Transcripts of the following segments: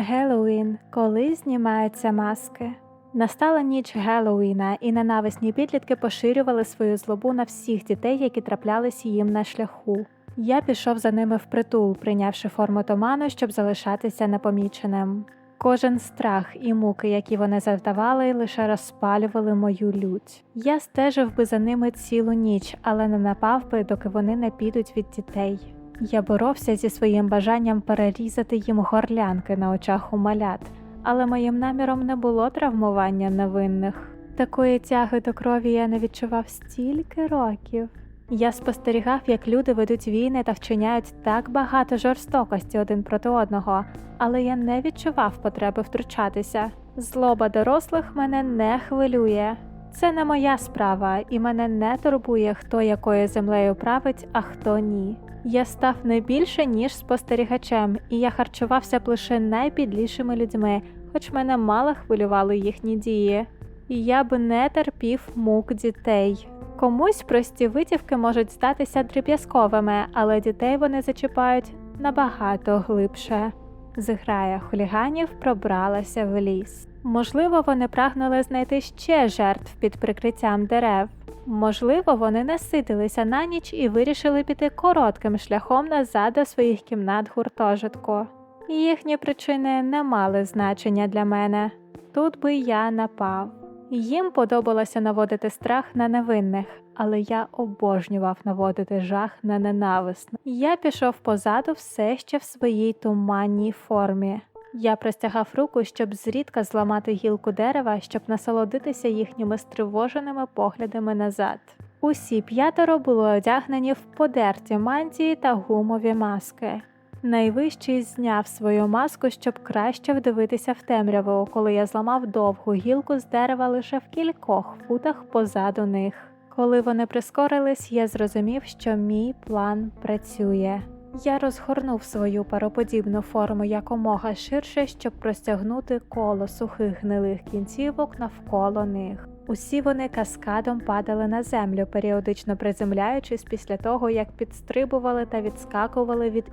Геловін, коли знімаються маски. Настала ніч Геловіна, і ненависні підлітки поширювали свою злобу на всіх дітей, які траплялися їм на шляху. Я пішов за ними впритул, прийнявши форму туману, щоб залишатися непоміченим. Кожен страх і муки, які вони завдавали, лише розпалювали мою лють. Я стежив би за ними цілу ніч, але не напав би, доки вони не підуть від дітей. Я боровся зі своїм бажанням перерізати їм горлянки на очах у малят, але моїм наміром не було травмування невинних. Такої тяги до крові я не відчував стільки років. Я спостерігав, як люди ведуть війни та вчиняють так багато жорстокості один проти одного, але я не відчував потреби втручатися. Злоба дорослих мене не хвилює. Це не моя справа, і мене не турбує, хто якою землею править, а хто ні. Я став не більше, ніж спостерігачем, і я харчувався б лише найпідлішими людьми, хоч мене мало хвилювали їхні дії. І я б не терпів мук дітей. Комусь прості витівки можуть здатися дріб'язковими, але дітей вони зачіпають набагато глибше. Зграя хуліганів пробралася в ліс. Можливо, вони прагнули знайти ще жертв під прикриттям дерев. Можливо, вони наситилися на ніч і вирішили піти коротким шляхом назад до своїх кімнат гуртожитку. Їхні причини не мали значення для мене. Тут би я напав. Їм подобалося наводити страх на невинних, але я обожнював наводити жах на ненависних. Я пішов позаду все ще в своїй туманній формі. Я простягав руку, щоб зрідка зламати гілку дерева, щоб насолодитися їхніми стривоженими поглядами назад. Усі п'ятеро були одягнені в подерті мантії та гумові маски. Найвищий зняв свою маску, щоб краще вдивитися в темряву, коли я зламав довгу гілку з дерева лише в кількох футах позаду них. Коли вони прискорились, я зрозумів, що мій план працює. Я розгорнув свою пароподібну форму якомога ширше, щоб простягнути коло сухих гнилих кінцівок навколо них. Усі вони каскадом падали на землю, періодично приземляючись після того, як підстрибували та відскакували від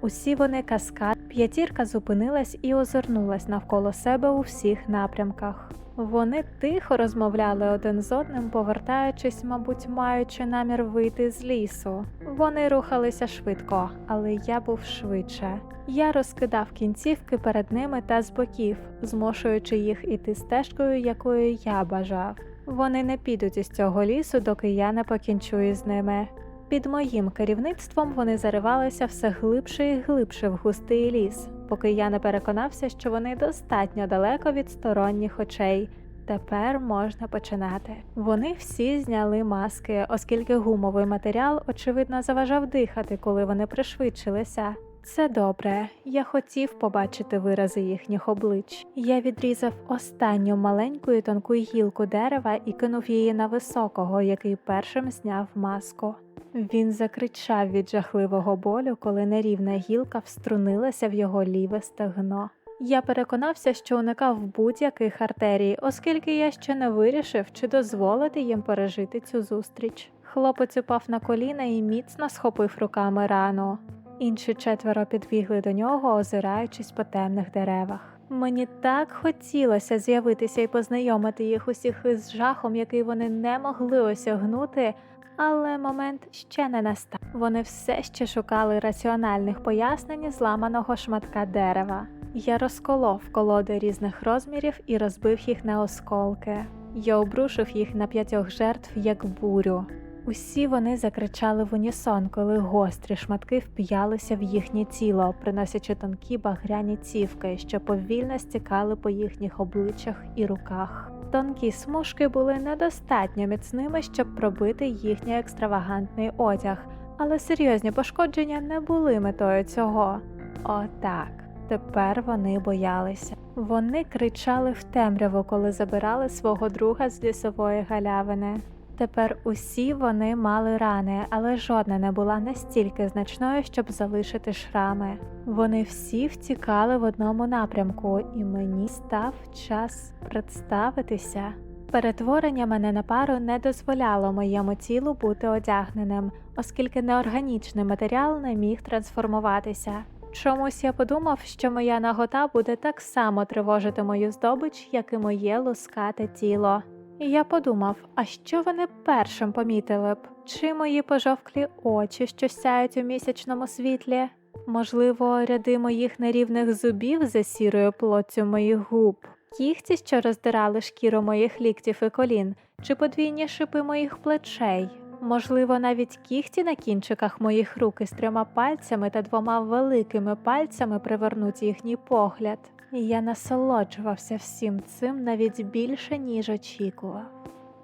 Усі вони каскад. П'ятірка зупинилась і озирнулась навколо себе у всіх напрямках. Вони тихо розмовляли один з одним, повертаючись, мабуть, маючи намір вийти з лісу. Вони рухалися швидко, але я був швидше. Я розкидав кінцівки перед ними та з боків, змушуючи їх іти стежкою, якою я бажав. Вони не підуть із цього лісу, доки я не покінчу із ними. Під моїм керівництвом вони заривалися все глибше і глибше в густий ліс, поки я не переконався, що вони достатньо далеко від сторонніх очей. Тепер можна починати. Вони всі зняли маски, оскільки гумовий матеріал, очевидно, заважав дихати, коли вони пришвидшилися. Це добре, я хотів побачити вирази їхніх облич. Я відрізав останню маленьку і тонку гілку дерева і кинув її на високого, який першим зняв маску. Він закричав від жахливого болю, коли нерівна гілка вструнилася в його ліве стегно. Я переконався, що уникав будь-яких артерій, оскільки я ще не вирішив, чи дозволити їм пережити цю зустріч. Хлопець упав на коліна і міцно схопив руками рану. Інші четверо підбігли до нього, озираючись по темних деревах. Мені так хотілося з'явитися і познайомити їх усіх із жахом, який вони не могли осягнути, але момент ще не настав. Вони все ще шукали раціональних пояснень зламаного шматка дерева. Я розколов колоди різних розмірів і розбив їх на осколки. Я обрушив їх на п'ятьох жертв як бурю. Усі вони закричали в унісон, коли гострі шматки вп'ялися в їхнє тіло, приносячи тонкі багряні цівки, що повільно стікали по їхніх обличчях і руках. Тонкі смужки були недостатньо міцними, щоб пробити їхній екстравагантний одяг, але серйозні пошкодження не були метою цього. Отак. Тепер вони боялися. Вони кричали в темряву, коли забирали свого друга з лісової галявини. Тепер усі вони мали рани, але жодна не була настільки значною, щоб залишити шрами. Вони всі втікали в одному напрямку, і мені став час представитися. Перетворення мене на пару не дозволяло моєму тілу бути одягненим, оскільки неорганічний матеріал не міг трансформуватися. Чомусь я подумав, що моя нагота буде так само тривожити мою здобич, як і моє лускате тіло. Я подумав, а що вони першим помітили б? Чи мої пожовклі очі, що сяють у місячному світлі? Можливо, ряди моїх нерівних зубів за сірою плоттю моїх губ, кігті, що роздирали шкіру моїх ліктів і колін, чи подвійні шипи моїх плечей. Можливо, навіть кігті на кінчиках моїх рук із трьома пальцями та двома великими пальцями привернуть їхній погляд. Я насолоджувався всім цим навіть більше, ніж очікував.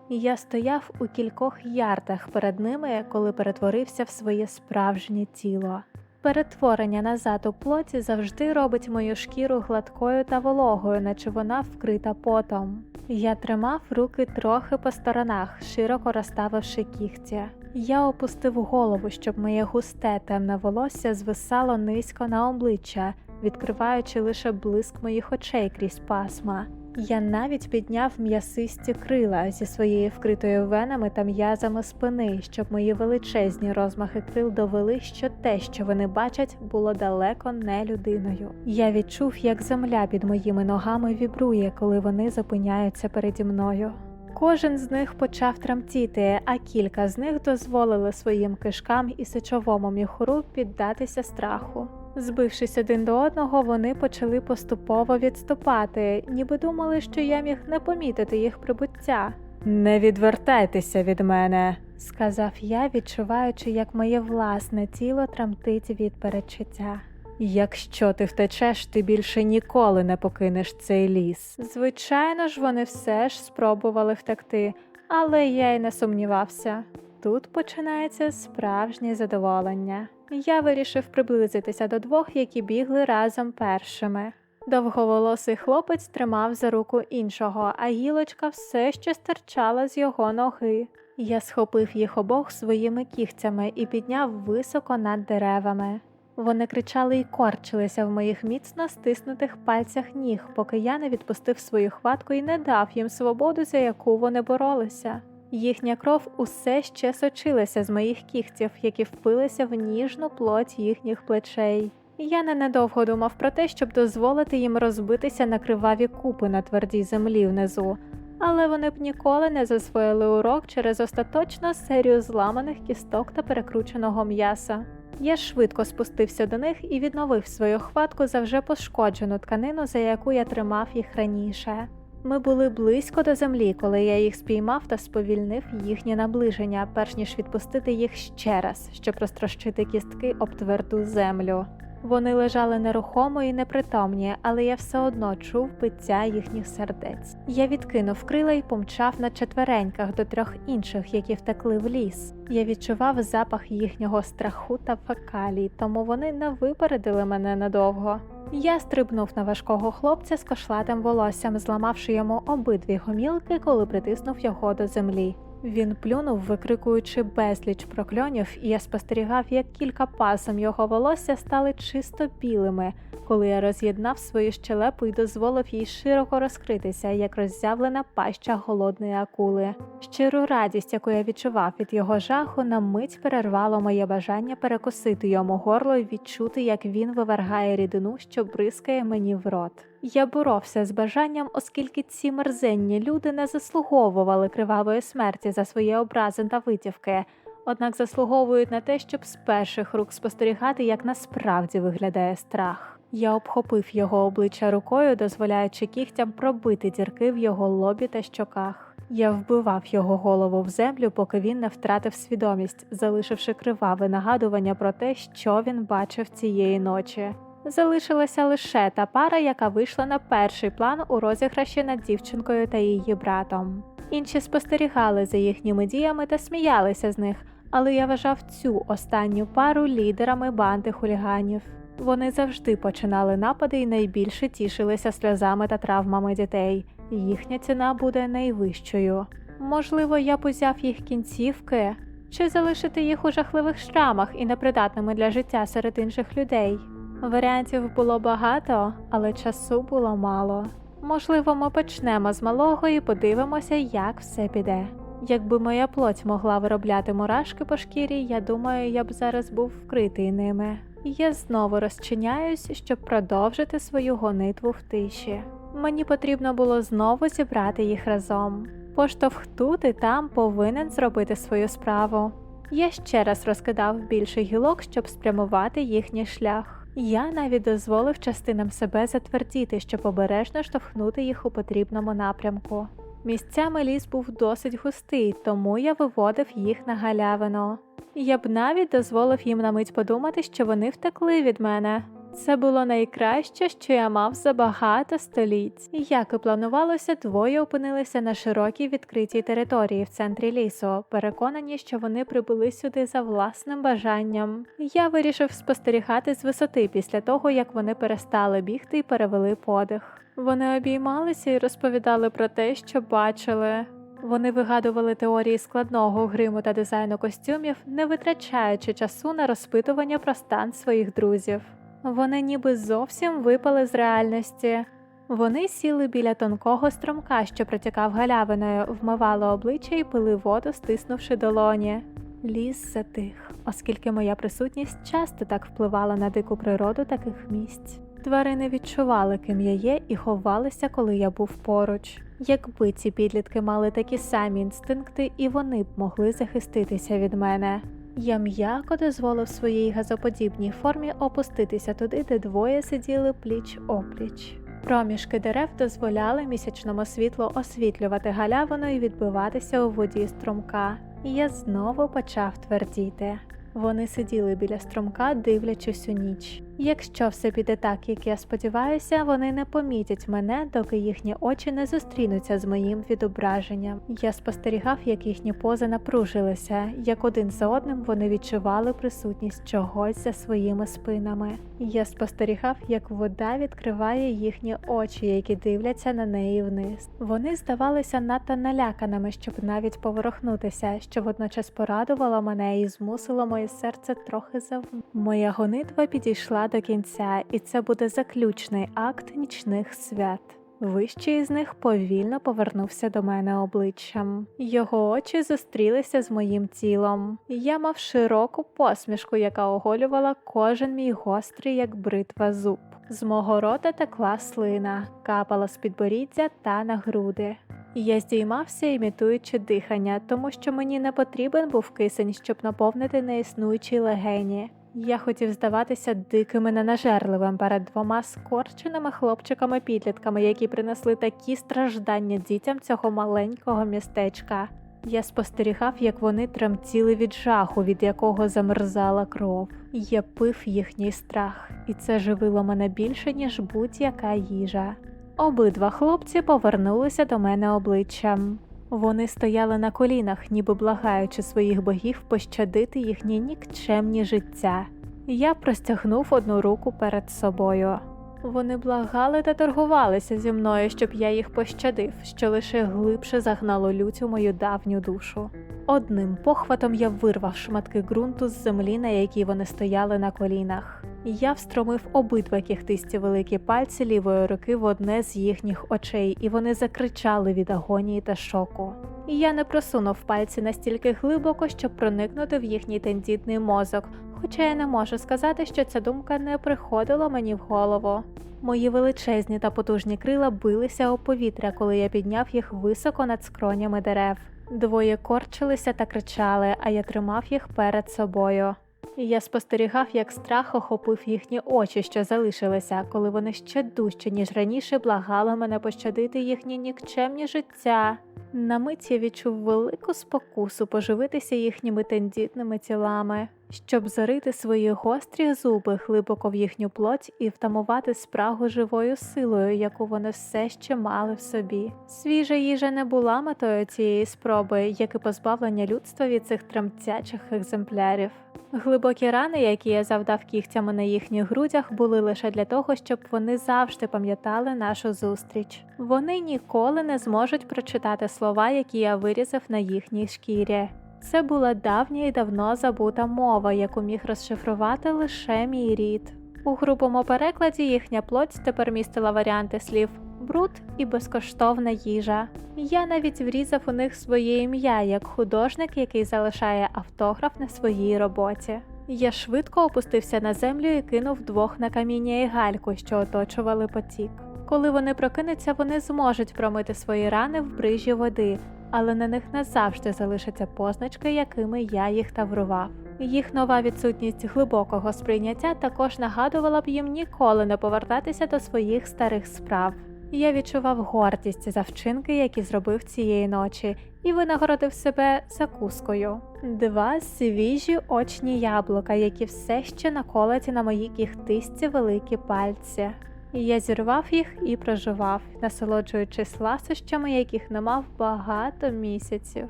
Я стояв у кількох ярдах перед ними, коли перетворився в своє справжнє тіло. Перетворення назад у плоті завжди робить мою шкіру гладкою та вологою, наче вона вкрита потом. Я тримав руки трохи по сторонах, широко розставивши кігті. Я опустив голову, щоб моє густе темне волосся звисало низько на обличчя, відкриваючи лише блиск моїх очей крізь пасма. Я навіть підняв м'ясисті крила зі своєю вкритою венами та м'язами спини, щоб мої величезні розмахи крил довели, що те, що вони бачать, було далеко не людиною. Я відчув, як земля під моїми ногами вібрує, коли вони зупиняються переді мною. Кожен з них почав тремтіти, а кілька з них дозволили своїм кишкам і сечовому міхуру піддатися страху. Збившись один до одного, вони почали поступово відступати, ніби думали, що я міг не помітити їх прибуття. Не відвертайтеся від мене, сказав я, відчуваючи, як моє власне тіло тремтить від передчуття. Якщо ти втечеш, ти більше ніколи не покинеш цей ліс. Звичайно ж, вони все ж спробували втекти, але я й не сумнівався. Тут починається справжнє задоволення. Я вирішив приблизитися до двох, які бігли разом першими. Довговолосий хлопець тримав за руку іншого, а гілочка все ще стирчала з його ноги. Я схопив їх обох своїми кігтями і підняв високо над деревами. Вони кричали і корчилися в моїх міцно стиснутих пальцях ніг, поки я не відпустив свою хватку і не дав їм свободу, за яку вони боролися. Їхня кров усе ще сочилася з моїх кігтів, які впилися в ніжну плоть їхніх плечей. Я ненадовго думав про те, щоб дозволити їм розбитися на криваві купи на твердій землі внизу, але вони б ніколи не засвоїли урок через остаточну серію зламаних кісток та перекрученого м'яса. Я швидко спустився до них і відновив свою хватку за вже пошкоджену тканину, за яку я тримав їх раніше. Ми були близько до землі, коли я їх спіймав та сповільнив їхнє наближення, перш ніж відпустити їх ще раз, щоб розтрощити кістки об тверду землю. Вони лежали нерухомо і непритомні, але я все одно чув биття їхніх сердець. Я відкинув крила і помчав на четвереньках до трьох інших, які втекли в ліс. Я відчував запах їхнього страху та фекалій, тому вони не випередили мене надовго. Я стрибнув на важкого хлопця з кошлатим волоссям, зламавши йому обидві гомілки, коли притиснув його до землі. Він плюнув, викрикуючи безліч прокльонів, і я спостерігав, як кілька пасом його волосся стали чисто білими, коли я роз'єднав свою щелепу і дозволив їй широко розкритися, як роззявлена паща голодної акули. Щиру радість, яку я відчував від його жаху, на мить перервало моє бажання перекусити йому горло і відчути, як він вивергає рідину, що бризкає мені в рот. Я боровся з бажанням, оскільки ці мерзенні люди не заслуговували кривавої смерті за свої образи та витівки, однак заслуговують на те, щоб з перших рук спостерігати, як насправді виглядає страх. Я обхопив його обличчя рукою, дозволяючи кігтям пробити дірки в його лобі та щоках. Я вбивав його голову в землю, поки він не втратив свідомість, залишивши криваве нагадування про те, що він бачив цієї ночі. Залишилася лише та пара, яка вийшла на перший план у розіграші над дівчинкою та її братом. Інші спостерігали за їхніми діями та сміялися з них, але я вважав цю останню пару лідерами банди хуліганів. Вони завжди починали напади і найбільше тішилися сльозами та травмами дітей. Їхня ціна буде найвищою. Можливо, я б узяв їх кінцівки, чи залишити їх у жахливих шрамах і непридатними для життя серед інших людей. Варіантів було багато, але часу було мало. Можливо, ми почнемо з малого і подивимося, як все піде. Якби моя плоть могла виробляти мурашки по шкірі, я думаю, я б зараз був вкритий ними. я знову розчиняюсь, щоб продовжити свою гонитву в тиші. Мені потрібно було знову зібрати їх разом. Поштовх тут і там повинен зробити свою справу. Я ще раз розкидав більше гілок, щоб спрямувати їхній шлях. Я навіть дозволив частинам себе затвердіти, щоб обережно штовхнути їх у потрібному напрямку. Місцями ліс був досить густий, тому я виводив їх на галявину. Я б навіть дозволив їм на мить подумати, що вони втекли від мене. Це було найкраще, що я мав за багато століть. Як і планувалося, двоє опинилися на широкій відкритій території в центрі лісу, переконані, що вони прибули сюди за власним бажанням. Я вирішив спостерігати з висоти після того, як вони перестали бігти і перевели подих. Вони обіймалися і розповідали про те, що бачили. Вони вигадували теорії складного гриму та дизайну костюмів, не витрачаючи часу на розпитування про стан своїх друзів. Вони ніби зовсім випали з реальності. Вони сіли біля тонкого струмка, що протікав галявиною, вмивали обличчя і пили воду, стиснувши долоні. Ліс затих, оскільки моя присутність часто так впливала на дику природу таких місць. Тварини відчували, ким я є, і ховалися, коли я був поруч. Якби ці підлітки мали такі самі інстинкти, і вони б могли захиститися від мене. Я м'яко дозволив своїй газоподібній формі опуститися туди, де двоє сиділи пліч опліч. Проміжки дерев дозволяли місячному світлу освітлювати галявину і відбиватися у воді струмка. Я знову почав твердіти. Вони сиділи біля струмка, дивлячись у ніч. Якщо все піде так, як я сподіваюся, вони не помітять мене, доки їхні очі не зустрінуться з моїм відображенням. Я спостерігав, як їхні пози напружилися, як один за одним вони відчували присутність чогось за своїми спинами. Я спостерігав, як вода відкриває їхні очі, які дивляться на неї вниз. Вони здавалися надто наляканими, щоб навіть поворухнутися, що водночас порадувало мене і змусило моє серце трохи зав. Моя гонитва підійшла до кінця, і це буде заключний акт нічних свят. Вищий із них повільно повернувся до мене обличчям. Його очі зустрілися з моїм тілом. Я мав широку посмішку, яка оголювала кожен мій гострий, як бритва зуб. З мого рота текла слина, капала з підборіддя та на груди. Я здіймався, імітуючи дихання, тому що мені не потрібен був кисень, щоб наповнити неіснуючі легені. Я хотів здаватися диким і ненажерливим перед двома скорченими хлопчиками-підлітками, які принесли такі страждання дітям цього маленького містечка. Я спостерігав, як вони тремтіли від жаху, від якого замерзала кров. Я пив їхній страх, і це живило мене більше, ніж будь-яка їжа. Обидва хлопці повернулися до мене обличчям. Вони стояли на колінах, ніби благаючи своїх богів пощадити їхні нікчемні життя. Я простягнув одну руку перед собою. Вони благали та торгувалися зі мною, щоб я їх пощадив, що лише глибше загнало лють у мою давню душу. Одним похватом я вирвав шматки ґрунту з землі, на якій вони стояли на колінах. Я встромив обидва кіхтисті великі пальці лівої руки в одне з їхніх очей, і вони закричали від агонії та шоку. Я не просунув пальці настільки глибоко, щоб проникнути в їхній тендітний мозок, хоча я не можу сказати, що ця думка не приходила мені в голову. Мої величезні та потужні крила билися у повітря, коли я підняв їх високо над скронями дерев. Двоє корчилися та кричали, а я тримав їх перед собою. Я спостерігав, як страх охопив їхні очі, що залишилися, коли вони ще дужче, ніж раніше, благали мене пощадити їхні нікчемні життя. На мить я відчув велику спокусу поживитися їхніми тендітними тілами, щоб зарити свої гострі зуби глибоко в їхню плоть і втамувати спрагу живою силою, яку вони все ще мали в собі. Свіжа їжа не була метою цієї спроби, як і позбавлення людства від цих тремтячих екземплярів. Глибокі рани, які я завдав кігтями на їхніх грудях, були лише для того, щоб вони завжди пам'ятали нашу зустріч. Вони ніколи не зможуть прочитати слова, які я вирізав на їхній шкірі. Це була давня і давно забута мова, яку міг розшифрувати лише мій рід. У грубому перекладі їхня плоть тепер містила варіанти слів бруд і безкоштовна їжа. Я навіть врізав у них своє ім'я як художник, який залишає автограф на своїй роботі. Я швидко опустився на землю і кинув двох на каміння і гальку, що оточували потік. Коли вони прокинуться, вони зможуть промити свої рани в брижі води, але на них назавжди залишаться позначки, якими я їх таврував. Їх нова відсутність глибокого сприйняття також нагадувала б їм ніколи не повертатися до своїх старих справ. Я відчував гордість за вчинки, які зробив цієї ночі, і винагородив себе закускою. Два свіжі очні яблука, які все ще наколоті на моїй кіхтисті великі пальці. Я зірвав їх і проживав, насолоджуючись ласощами, яких не мав багато місяців.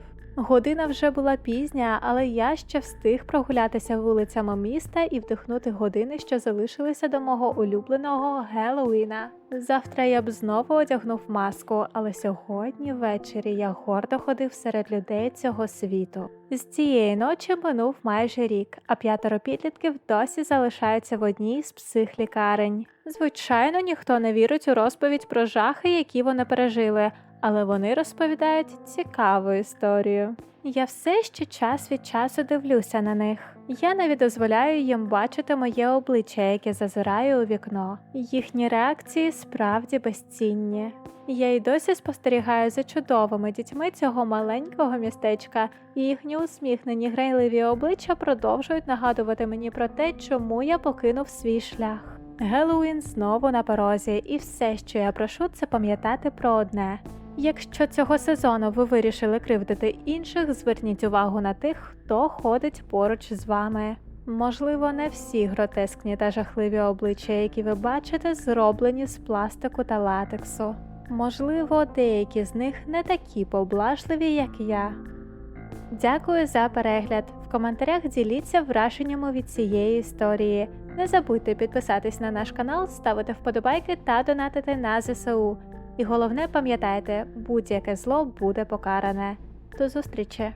Година вже була пізня, але я ще встиг прогулятися вулицями міста і вдихнути години, що залишилися до мого улюбленого Геловіна. Завтра я б знову одягнув маску, але сьогодні ввечері я гордо ходив серед людей цього світу. З цієї ночі минув майже рік, а п'ятеро підлітків досі залишаються в одній з психлікарень. Звичайно, ніхто не вірить у розповідь про жахи, які вони пережили але вони розповідають цікаву історію. Я все ще час від часу дивлюся на них. Я навіть дозволяю їм бачити моє обличчя, яке зазирає у вікно. Їхні реакції справді безцінні. Я й досі спостерігаю за чудовими дітьми цього маленького містечка, і їхні усміхнені грайливі обличчя продовжують нагадувати мені про те, чому я покинув свій шлях. Геловін знову на порозі, і все, що я прошу, це пам'ятати про одне. Якщо цього сезону ви вирішили кривдити інших, зверніть увагу на тих, хто ходить поруч з вами. Можливо, не всі гротескні та жахливі обличчя, які ви бачите, зроблені з пластику та латексу. Можливо, деякі з них не такі поблажливі, як я. Дякую за перегляд. В коментарях діліться враженнями від цієї історії. Не забудьте підписатись на наш канал, ставити вподобайки та донатити на ЗСУ. І головне пам'ятайте, будь-яке зло буде покаране. До зустрічі!